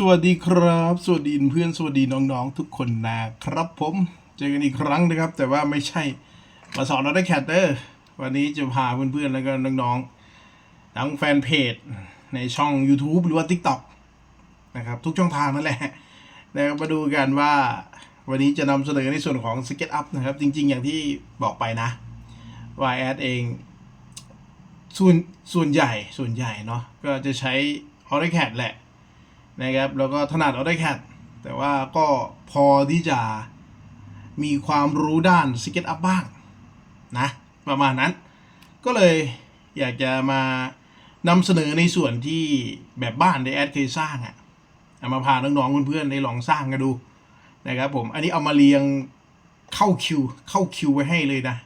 สวัสดีครับ สวัสดีเพื่อน สวัสดีน้องๆ ทุกคนนะครับผม เจอกันอีกครั้งนะครับ แต่ว่าไม่ใช่มาสอนเราได้แคตเตอร์ วันนี้จะพาเพื่อนๆ แล้วก็น้องๆ ทั้งแฟนเพจในช่อง YouTube หรือว่า TikTok นะครับ ทุกช่องทางนั่นแหละนะครับมาดูกันว่าวันนี้จะนำเสนอในส่วนของ Sketch Up นะครับ จริงๆ อย่างที่บอกไปนะ y a d เอง ส่วนส่วนใหญ่ส่วนใหญ่เนาะก็จะใช้ AutoCAD แหละ นะครับ แล้วก็ถนัด AutoCAD แต่ว่าก็พอที่จะมีความรู้ด้าน SketchUp บ้างนะ ประมาณนั้น ก็เลยอยากจะมานำเสนอในส่วนที่แบบบ้านในแอดเคยสร้างอะ่ะเอามาพาน้องๆเพื่อนๆได้ลองสร้างกันดูนะครับผม อันนี้เอามาเรียงเข้าคิว เข้าคิวไว้ให้เลยนะ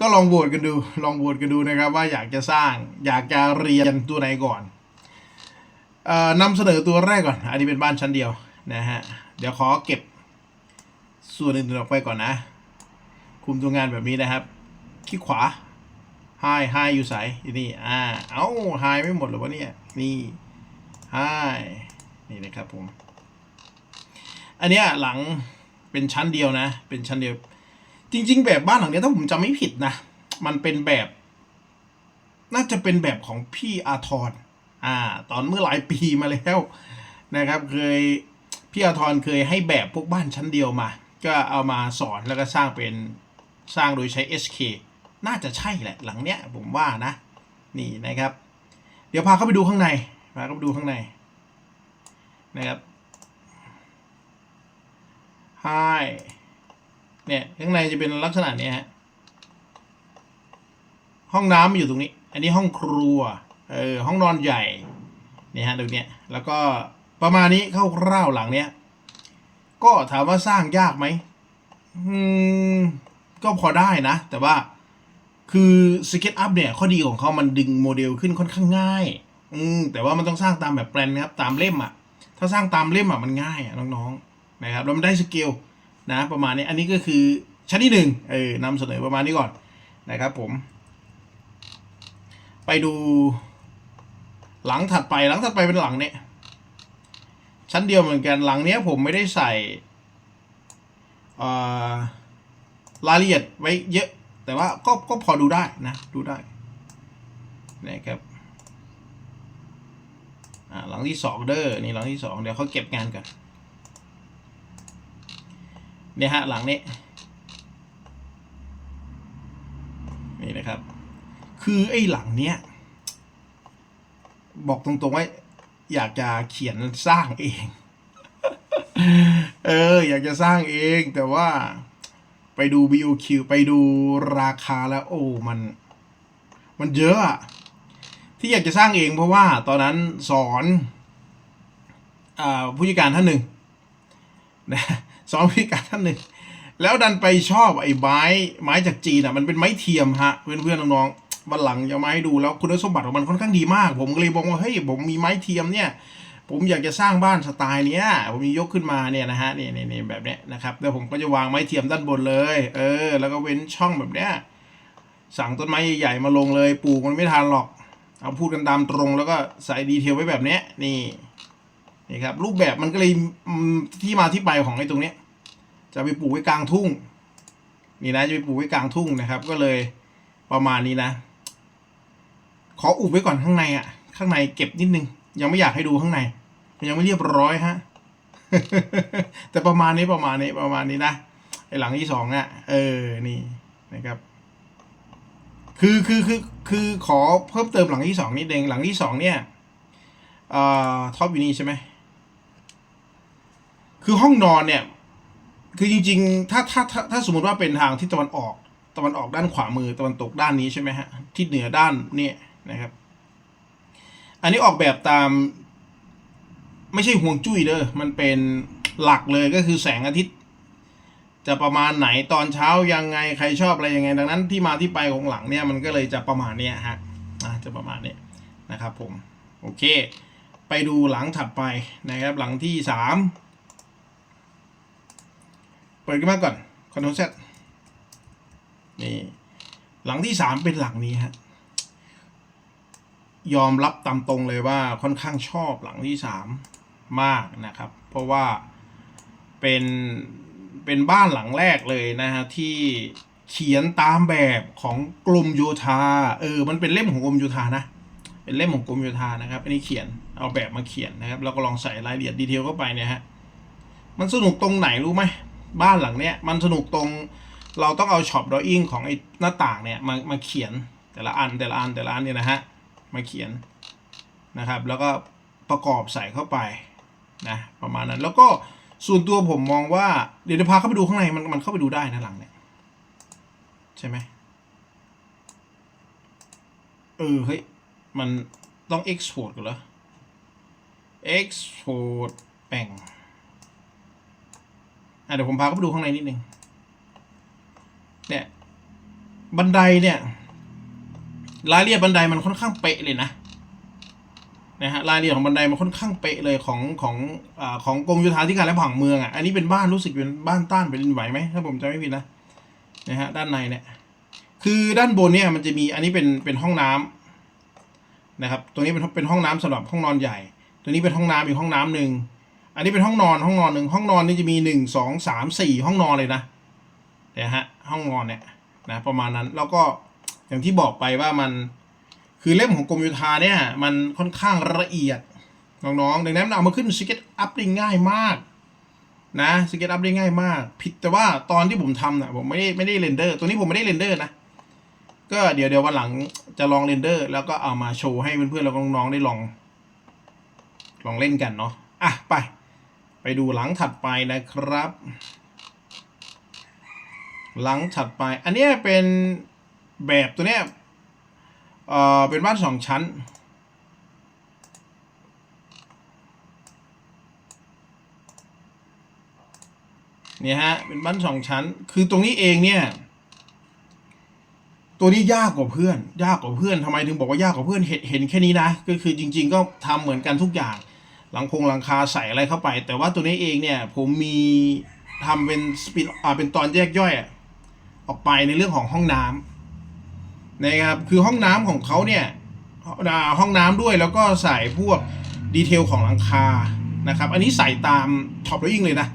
ก็ลองโหวตกันดู ลองโหวตกันดูนะครับ ว่าอยากจะสร้าง อยากจะเรียนตัวไหนก่อน นำเสนอตัวแรกก่อน อันนี้เป็นบ้านชั้นเดียวนะฮะ เดี๋ยวขอเก็บส่วนอื่นๆออกไปก่อนนะ คุมตัวงานแบบนี้นะครับ คลิกขวาไฮไฮอยู่สอยู่นี่ อ่า เอ้าไฮไม่หมดหรอวะเนี่ย นี่ไฮนี่นะครับผม อันเนี้ยหลังเป็นชั้นเดียวนะ เป็นชั้นเดียว จริง ๆ แบบบ้านหลังนี้ถ้าผมจำไม่ผิดนะ มันเป็นแบบ น่าจะเป็นแบบของพี่อาทร อ่า ตอนเมื่อหลายปีมาแล้วนะครับ เคยพี่อาทรเคยให้แบบพวกบ้านชั้นเดียวมา ก็เอามาสอนแล้วก็สร้างเป็นสร้างโดยใช้ HK น่าจะใช่แหละหลังเนี้ยผมว่านะ นี่นะครับ เดี๋ยวพาเข้าไปดูข้างในพาเข้าไปดูข้างในนะครับ Hi เนี่ยข้างในจะเป็นลักษณะนี้ฮะห้องน้ำอยู่ตรงนี้ อันนี้ห้องครัว เออห้องนอนใหญ่เนี่ยฮะตรงเนี้ยแล้วก็ประมาณนี้เข้าร่าวหลังเนี้ยก็ถามว่าสร้างยากไหมอืมก็พอได้นะ แต่ว่าคือ SketchUp เนี่ยข้อดีของเขามันดึงโมเดลขึ้นค่อนข้างง่าย อืมแต่ว่ามันต้องสร้างตามแบบแปลนนะครับตามเล่มอะถ้าสร้างตามเล่มอะมันง่ายอะน้องๆนะครับแล้วมันได้สเกลนะประมาณนี้อันนี้ก็คือชั้นที่หนึ่งเออนำเสนอประมาณนี้ก่อนนะครับผม ไปดู หลังถัดไปหลังถัดไปเป็นหลังเนี้ยชั้นเดียวเหมือนกันหลังเนี้ยผมไม่ได้ใส่รายละเอียดไว้เยอะ แต่ว่าก็ก็พอดูได้นะ ดูได้นะครับอ่าหลังที่สองเด้อนี่หลังที่สองเดี๋ยวเขาเก็บงานกันเนี่ยฮะหลังนี้นี่นะครับ คือไอ้หลังเนี้ย บอกตรงๆว่าอยากจะเขียนสร้างเอง เออ อยากจะสร้างเอง แต่ว่าไปดู BOQ ไปดูราคาแล้ว โอ้ มัน มันเยอะอะที่อยากจะสร้างเองเพราะว่าตอนนั้นสอนอผู้จัดการท่านหนึ่งนะสอนผู้จัดการท่านหนึ่ง แล้วดันไปชอบไอ้ไม้ไม้จากจีนอะมันเป็นไม้เทียมฮะเพื่อนๆน้องๆ วันหลังจะมาให้ดูแล้วคุณสมบัติของมันค่อนข้างดีมาก ผมก็เลยบอกว่าเฮ้ยผมมีไม้เทียมเนี่ย ผมอยากจะสร้างบ้านสไตล์เนี้ย ผมมียกขึ้นมาเนี่ยนะฮะนี่นี่นี่แบบเนี้ยนะครับแล้วผมก็จะวางไม้เทียมด้านบนเลย เออ แล้วก็เว้นช่องแบบเนี้ยสั่งต้นไม้ใหญ่ๆมาลงเลยปลูกมันไม่ทันหรอก เอาพูดกันตามตรงแล้วก็ใส่ดีเทลไว้แบบเนี้ยนี่นี่ครับรูปแบบมันก็เลยที่มาที่ไปของไอ้ตรงเนี้ยจะไปปลูกไว้กลางทุ่ง นี่นะจะไปปลูกไว้กลางทุ่งนะครับ ก็เลยประมาณนี้นะ ขออุบไว้ก่อนข้างในอะ ข้างในเก็บนิดนึง ยังไม่อยากให้ดูข้างใน มันยังไม่เรียบร้อยฮะ แต่ประมาณนี้ประมาณนี้ประมาณนี้นะไอหลังที่สองอะ เออนี่นะครับ คือคือคือคือขอเพิ่มเติมหลังที่สองนิดเองหลังที่สองเนี่ยเอ่อท็อปอยู่นี่ใช่ไหมคือห้องนอนเนี่ย คือจริงๆ ถ้าถ้าถ้าถ้าสมมติว่าเป็นทางทิศตะวันออก ตะวันออกด้านขวามือ ตะวันตกด้านนี้ใช่ไหมฮะทิศเหนือด้านเนี่ย นะครับ อันนี้ออกแบบตาม ไม่ใช่ห่วงจุ้ยเด้อมันเป็นหลักเลยก็คือแสงอาทิตย์ จะประมาณไหนตอนเช้ายังไงใครชอบอะไรยังไง ดังนั้นที่มาที่ไปของหลังเนี่ยมันก็เลยจะประมาณเนี้ยฮะจะประมาณนี้นะครับผมโอเค ไปดูหลังถัดไปนะครับหลังที่สามเปิดขึ้นมาก่อนคอนโทรลเซตนี่หลังที่สามเป็นหลังนี้ฮะ ยอมรับตามตรงเลยว่าค่อนข้างชอบหลังที่สามมากนะครับ เพราะว่าเป็นเป็นบ้านหลังแรกเลยนะฮะที่เขียนตามแบบของกรมโยธาเออมันเป็นเล่มของกรมโยธานะเป็นเล่มของกรมโยธานะครับ อันนี้เขียนเอาแบบมาเขียนนะครับ แล้วก็ลองใส่รายละเอียดดีเทลเข้าไปเนี่ยฮะมันสนุกตรงไหนรู้ไหมบ้านหลังเนี้ยมันสนุกตรงเราต้องเอาช็อปดออิ่งของไอ้หน้าต่างเนี่ยมามาเขียนแต่ละอันแต่ละอันแต่ละอันเนี่ยนะฮะ มาเขียนนะครับ แล้วก็ประกอบใส่เข้าไปนะประมาณนั้น แล้วก็ส่วนตัวผมมองว่าเดี๋ยวจะพาเข้าไปดูข้างในมันมันเข้าไปดูได้นะหลังเนี่ยใช่ไหมเออเฮ้ยมันต้อง export กันเหรอ export แป่งอะเดี๋ยวผมพาเข้าไปดูข้างในนิดนึงเนี่ยบันไดเนี่ย รายละเอียดบันไดมันค่อนข้างเป๊ะเลยนะนะฮะรายละเอียดของบันไดมันค่อนข้างเป๊ะเลยของของอของกรมโยธาธิการและผังเมืองอะอันนี้เป็นบ้านรู้สึกเป็นบ้านต้านแผ่นดินไหวไหมถ้าผมจำไม่ผิดนะนะฮะด้านในเนี่ยคือด้านบนเนี่ยมันจะมีอันนี้เป็นเป็นห้องน้ำนะครับตัวนี้เป็นเป็นห้องน้ำสำหรับห้องนอนใหญ่ ตัวนี้เป็นห้องน้ำอีกห้องน้ำหนึ่งอันนี้เป็นห้องนอนห้องนอนหนึ่งห้องนอนนี่จะมีหนึ่งสองสามสี่ห้องนอนเลยนะนี่ยฮะห้องนอนเนี่ยนะประมาณนั้นแล้วก็ อย่างที่บอกไปว่ามันคือเล่มของกรมโยธาเนี่ย มันค่อนข้างละเอียดน้องๆดังนั้นเอามาขึ้นสเก็ตอัพได้ง่ายมากนะสเก็ตอัพได้ง่ายมาก ผิดแต่ว่าตอนที่ผมทำนะผมไม่ได้ไม่ได้เรนเดอร์ ตัวนี้ผมไม่ได้เรนเดอร์นะ ก็เดี๋ยวเดี๋ยววันหลังจะลองเรนเดอร์ แล้วก็เอามาโชว์ให้เพื่อนๆแล้วน้องๆได้ลอง ลองเล่นกันเนาะอะไป ไปดูหลังถัดไปนะครับ หลังถัดไป อันนี้เป็น แบบตัวเนี้ยเอ่อเป็นบ้านสองชั้น เนี่ยฮะ เป็นบ้านสองชั้น คือตรงนี้เองเนี่ย ตัวนี้ยากกว่าเพื่อน ยากกว่าเพื่อนทำไมถึงบอกว่ายากกว่าเพื่อน เห็นเห็นแค่นี้นะ ก็คือจริง ๆ ก็ทำเหมือนกันทุกอย่าง หลังคงหลังคาใส่อะไรเข้าไป แต่ว่าตัวนี้เองเนี่ย ผมมีทำเป็นสปินอ่าเป็นตอนแยกย่อยอออกไปในเรื่องของห้องน้ำ นะครับคือห้องน้ำของเขาเนี่ยห้องน้ำด้วยแล้วก็ใส่พวกดีเทลของหลังคานะครับ อันนี้ใส่ตามท็อปแล้วยิ่งเลยนะ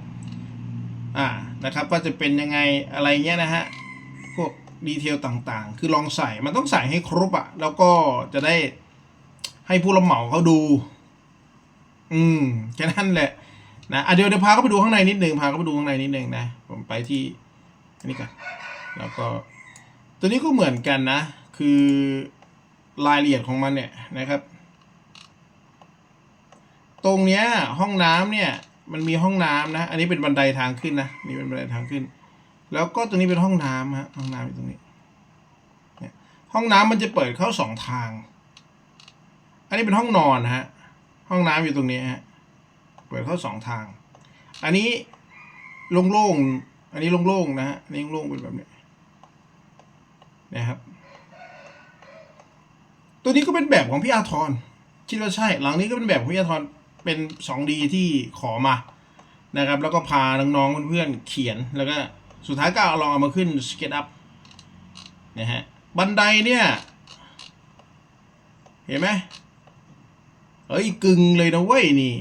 อ่านะครับว่าจะเป็นยังไงอะไรเงี้ยนะฮะพวกดีเทลต่างๆ คือลองใส่มันต้องใส่ให้ครบอะแล้วก็จะได้ให้ผู้รับเหมาเขาดู อืมแค่นั้นแหละนะอะเดี๋ยวเดี๋ยวพาเขาไปดูข้างในนิดนึงพาเขาไปดูข้างในนิดนึงนะ ผมไปที่อันนี้ก่อนแล้วก็ ตัวนี้ก็เหมือนกันนะ คือรายละเอียดของมันเนี่ยนะครับ ตรงเนี้ยห้องน้ำเนี่ยมันมีห้องน้ำนะ อันนี้เป็นบันไดทางขึ้นนะนี่เป็นบันไดทางขึ้น แล้วก็ตรงนี้เป็นห้องน้ำฮะห้องน้ำอยู่ตรงนี้เนี่ยห้องน้ำมันจะเปิดเข้าสองทาง อันนี้เป็นห้องนอนฮะ ห้องน้ำอยู่ตรงนี้ฮะ เปิดเข้าสองทาง อันนี้โล่งๆ อันนี้โล่งๆนะฮะอันนี้โล่งๆเป็นแบบนี้ นะครับ ตัวนี้ก็เป็นแบบของพี่อาทรคิดว่าใช่ หลังนี้ก็เป็นแบบของพี่อาทรเป็นสองดีที่ขอมานะครับ แล้วก็พาน้องๆเพื่อนๆเขียนแล้วก็สุดท้ายก็เอาลองเอามาขึ้นสเก็ตอัพนะฮะบันไดเนี่ย เห็นไหมเฮ้ยกึ่งเลยนะเว้ยนี่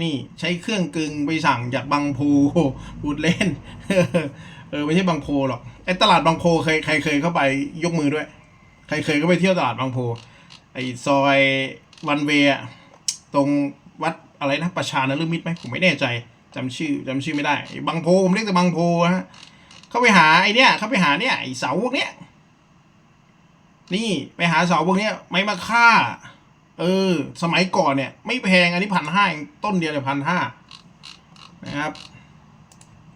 นี่ใช้เครื่องกึ่งไปสั่งจากบางโพพูดเล่น เออไม่ใช่บางโพหรอกไอ้ตลาดบางโพเคยใครเคยเข้าไปยกมือด้วย ใครเคยก็ไปเที่ยวตลาดบางโพ ไอ้ซอยวันเวย์ตรงวัดอะไรนะประชานฤมิตไหมผมไม่แน่ใจจำชื่อจำชื่อไม่ได้บางโพผมเรียกแต่บางโพฮะเข้าไปหาไอ้เนี่ยเข้าไปหาเนี่ยไอ้เสาพวกเนี้ยนี่ไปหาเสาพวกเนี้ยไม้มาค่า เออ สมัยก่อนเนี่ย ไม่แพงอันนี้พันห้าต้นเดียวเลยพันห้านะครับ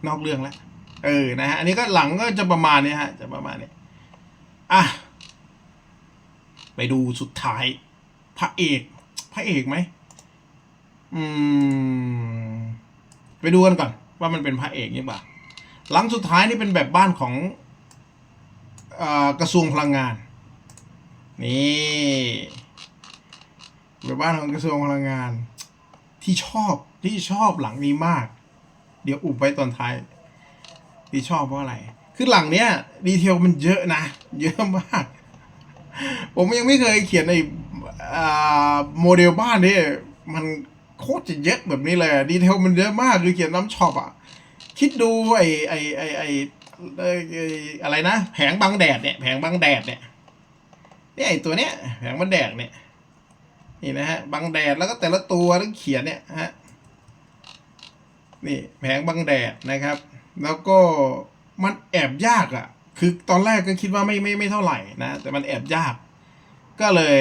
นอกเรื่องแล้ว เออนะฮะอันนี้ก็หลังก็จะประมาณนี้ฮะจะประมาณนี้อะไปดูสุดท้าย พระเอก พระเอกไหมอืม ไปดูกันก่อน ว่ามันเป็นพระเอกยังเปล่าหลังสุดท้ายนี่เป็นแบบบ้านของอกระทรวงพลังงาน นี่แบบบ้านของกระทรวงพลังงาน ที่ชอบที่ชอบหลังนี้มาก เดี๋ยวอุบไว้ตอนท้าย ที่ชอบเพราะอะไร คือหลังเนี้ยดีเทลมันเยอะนะ เยอะมาก ผมยังไม่เคยเขียนในโมเดลบ้านนี่มันโคตรจะเยอะแบบนี้เลยดีเทลมันเยอะมากคือเขียนน้ำช็อปอะ คิดดูไอ้ไอ้ไอ้ไอ้ไอ้ไอ้อะไรนะ แผงบังแดดเนี่ย แผงบังแดดเนี่ยเนี่ยไอ้ตัวเนี้ยแผงบังแดดเนี่ยนี่นะฮะบังแดดแล้วก็แต่ละตัวต้องเขียนเนี่ยฮะนี่แผงบังแดดนะครับ แล้วก็มันแอบยากอะ่ะ คือตอนแรกก็คิดว่าไม่ไม่ไม่เท่าไหร่นะ แต่มันแอบยาก ก็เลย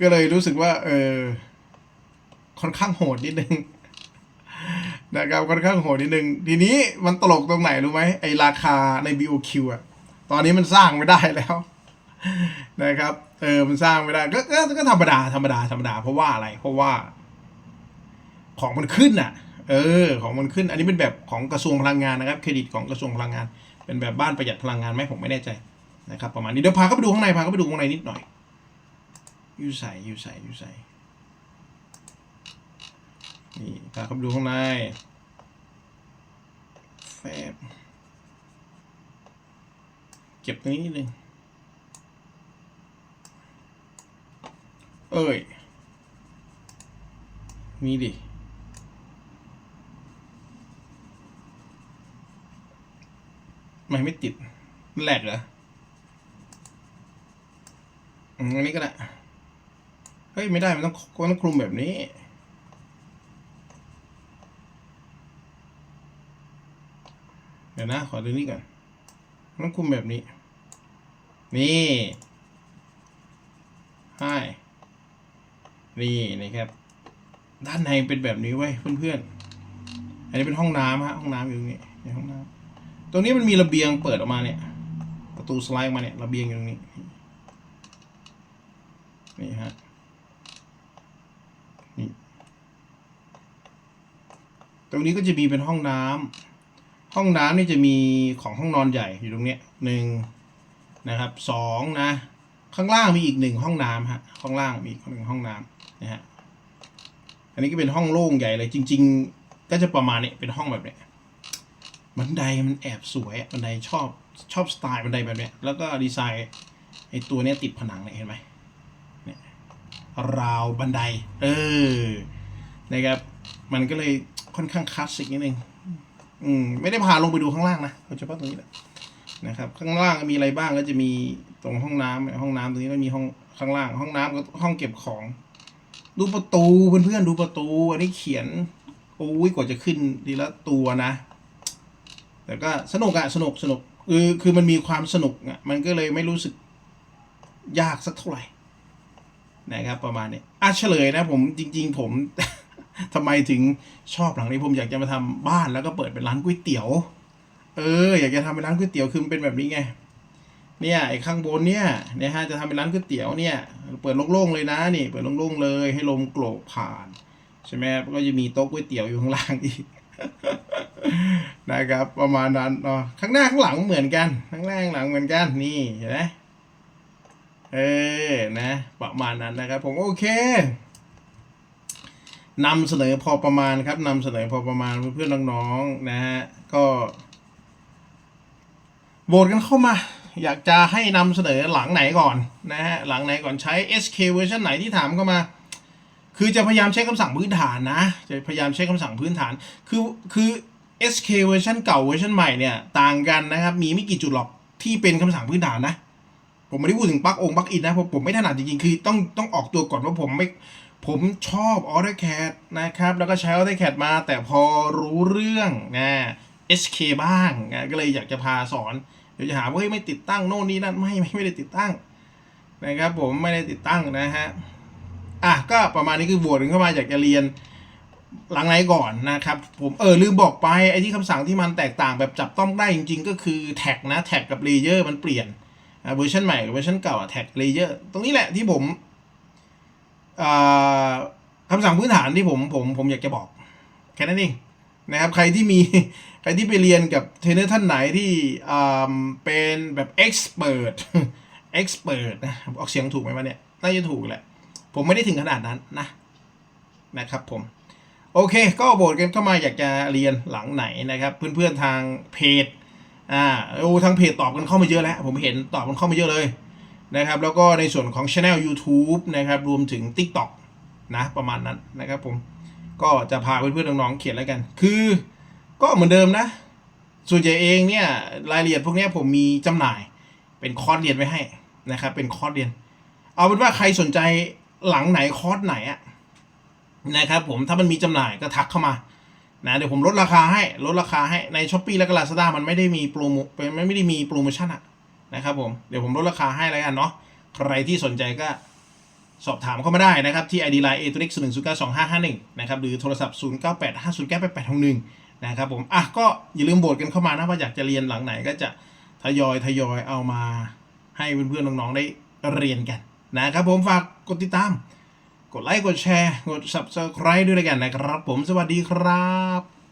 ก็เลยรู้สึกว่า เออ ค่อนข้างโหดนิดนึงนะครับค่อนข้างโหดนิดนึง ทีนี้มันตลกตรงไหนรู้ไหมไอราคาใน BOQ อะตอนนี้มันสร้างไม่ได้แล้วนะครับ เออ มันสร้างไม่ได้ก็ก็ก็ธรรมดาธรรมดาธรรมดา เพราะว่าอะไร เพราะว่า ของมันขึ้นอะ เออ ของมันขึ้น อันนี้เป็นแบบของกระทรวงพลังงานนะครับ เครดิตของกระทรวงพลังงาน เป็นแบบบ้านประหยัดพลังงานไหมผมไม่แน่ใจนะครับ ประมาณนี้ เดี๋ยวพาเข้าไปดูข้างใน พาเข้าไปดูข้างในนิดหน่อย อยู่ใส่อยู่ใส่อยู่ใส่นี่พาเข้าไปดูข้างในแฟบเก็บตรงนี้นิดนึง เอ้ยมีดิ ไม่ไม่ติดมันแหลกเหรออันนี้ก็ได้เฮ้ย ไม่ได้ มันต้องมันต้องคลุมแบบนี้เดี๋ยวนะ ขอดูนี่ก่อนมันต้องคลุมแบบนี้ นี่ให้นี่นะครับ ด้านในเป็นแบบนี้ไว้เพื่อนๆ อันนี้เป็นห้องน้ำฮะ ห้องน้ำอยู่ตรงนี้ในห้องน้ำ ตรงนี้มันมีระเบียงเปิดออกมาเนี่ย ประตูสไลด์ออกมาเนี่ยระเบียงอยู่ตรงนี้ นี่ฮะ นี่ ตรงนี้ก็จะมีเป็นห้องน้ำห้องน้ำนี่จะมีของห้องนอนใหญ่อยู่ตรงเนี้ยหนึ่งนะครับสองนะ ข้างล่างมีอีกหนึ่งห้องน้ำฮะ ข้างล่างมีอีกหนึ่งห้องน้ำนะฮะ อันนี้ก็เป็นห้องโล่งใหญ่เลย จริง ๆ ก็จะประมาณนี้เป็นห้องแบบเนี้ย บันไดมันแอบสวยบันไดชอบชอบสไตล์บันไดแบบเนี้ยแล้วก็ดีไซน์ไอตัวเนี้ยติดผนังเนี่ยเห็นไหมเนี่ยราวบันได เออนะครับ มันก็เลยค่อนข้างคลาสสิกนิดนึงอืมไม่ได้พาลงไปดูข้างล่างนะเอาเฉพาะตรงนี้แหละนะครับ ข้างล่างมีอะไรบ้างก็จะมีตรงห้องน้ำห้องน้ำตรงนี้ก็มีห้องข้างล่าง ห้องน้ำก็ห้องเก็บของ ดูประตูเพื่อนๆดูประตู อันนี้เขียนโอ้ยกว่าจะขึ้นทีละตัวนะ แต่ก็สนุกอะสนุกสนุกคือคือมันมีความสนุกอะมันก็เลยไม่รู้สึกยากสักเท่าไหร่นะครับประมาณนี้อะเฉลยนะผมจริง ๆ ผมทำไมถึงชอบหลังนี้ผมอยากจะมาทำบ้านแล้วก็เปิดเป็นร้านก๋วยเตี๋ยว เออ อยากจะทำเป็นร้านก๋วยเตี๋ยวคือมันเป็นแบบนี้ไงเนี่ยไอ้ข้างบนเนี่ยเนี่ยฮะจะทำเป็นร้านก๋วยเตี๋ยวเนี่ยเปิดโล่งๆเลยนะนี่ เปิดโล่งๆเลย ให้ลมโกรกผ่าน ใช่ไหมครับก็จะมีโต๊ะก๋วยเตี๋ยวอยู่ข้างล่างอีก นะครับ ประมาณนั้นเนาะข้างหน้าข้างหลังเหมือนกันข้างหน้าข้างหลังเหมือนกันนี่เห็นไหมเออนะประมาณนั้นนะครับ ผมโอเคนำเสนอพอประมาณครับนำเสนอพอประมาณเพื่อนๆน้องๆนะฮะก็โหวตกันเข้ามา อยากจะให้นำเสนอหลังไหนก่อนนะฮะหลังไหนก่อนใช้ SK เวอร์ชันไหนที่ถามเข้ามา คือจะพยายามใช้คำสั่งพื้นฐานนะ จะพยายามใช้คำสั่งพื้นฐาน คือคือ SK เวอร์ชันเก่าเวอร์ชันใหม่เนี่ยต่างกันนะครับ มีไม่กี่จุดหรอกที่เป็นคำสั่งพื้นฐานนะ ผมไม่ได้พูดถึงปลั๊กองปลั๊กอินนะเพราะผมไม่ถนัดจริงๆ คือต้องต้องออกตัวก่อนว่าผมไม่ผมชอบ AutoCAD นะครับ แล้วก็ใช้ AutoCAD มา แต่พอรู้เรื่องนะ SK บ้างนะก็เลยอยากจะพาสอน เดี๋ยวจะหาว่าเฮ้ยไม่ติดตั้งโน่นนี่นั่นไม่ไม่ไม่ได้ติดตั้งนะครับผมไม่ได้ติดตั้งนะฮะอะก็ประมาณนี้คือโหวตกันเข้ามาอยากจะเรียน หลังไหนก่อนนะครับ ผมเออลืมบอกไปไอ้ที่คำสั่งที่มันแตกต่างแบบจับต้องได้จริงๆ ก็คือแท็กนะแท็กกับเลเยอร์มันเปลี่ยนอ่าเวอร์ชันใหม่กับเวอร์ชันเก่าแท็กเลเยอร์ตรงนี้แหละที่ผมอ่าคำสั่งพื้นฐานที่ผมผมผมอยากจะบอก แค่นั้นเองนะครับใครที่มีใครที่ไปเรียนกับเทรนเนอร์ท่านไหนที่เป็นแบบ expert expert นะออกเสียงถูกไหมวะเนี่ยน่าจะถูกแหละ ผมไม่ได้ถึงขนาดนั้นนะนะครับผม โอเค ก็โบทกันเข้ามาอยากจะเรียนหลังไหนนะครับ เพื่อนๆทางเพจอ่าโอ้ทางเพจตอบกันเข้ามาเยอะแล้ว ผมเห็นตอบกันเข้ามาเยอะเลยนะครับ แล้วก็ในส่วนของ Channel YouTube นะครับ รวมถึง TikTok นะประมาณนั้นนะครับผมก็จะพาเพื่อนๆน้องๆเขียนแล้วกัน คือก็เหมือนเดิมนะ ส่วนใหญ่เองเนี่ยรายละเอียดพวกนี้ผมมีจำหน่ายเป็นคอร์สเรียนไว้ให้นะครับ เป็นคอร์สเรียน เอาเป็นว่าใครสนใจหลังไหนคอร์สไหนอะ นะครับผมถ้ามันมีจำหน่ายก็ทักเข้ามานะเดี๋ยวผมลดราคาให้ลดราคาให้ในช้อปปีและก็ลาซาด้ามันไม่ได้มีโปรโมเป็นไม่ได้มีโปรโมชั่นอะนะครับผมเดี๋ยวผมลดราคาให้แล้วกันเนาะใครที่สนใจก็สอบถามเข้ามาได้นะครับที่ ID Line a t r i x 1 0 9 2 5 5 1นะครับหรือโทรศัพท์ 0 9 8 5 0 9 8 8 6 1นะครับผมอะก็อย่าลืมโบสกันเข้ามานะว่าอยากจะเรียนหลังไหนก็จะทยอยทยอยเอามาให้เพื่อนๆน้องๆได้เรียนกันนะครับผมฝากกดติดตาม กดไลค์กดแชร์ กด subscribe ด้วยแล้วกันนะครับ ผมสวัสดีครับ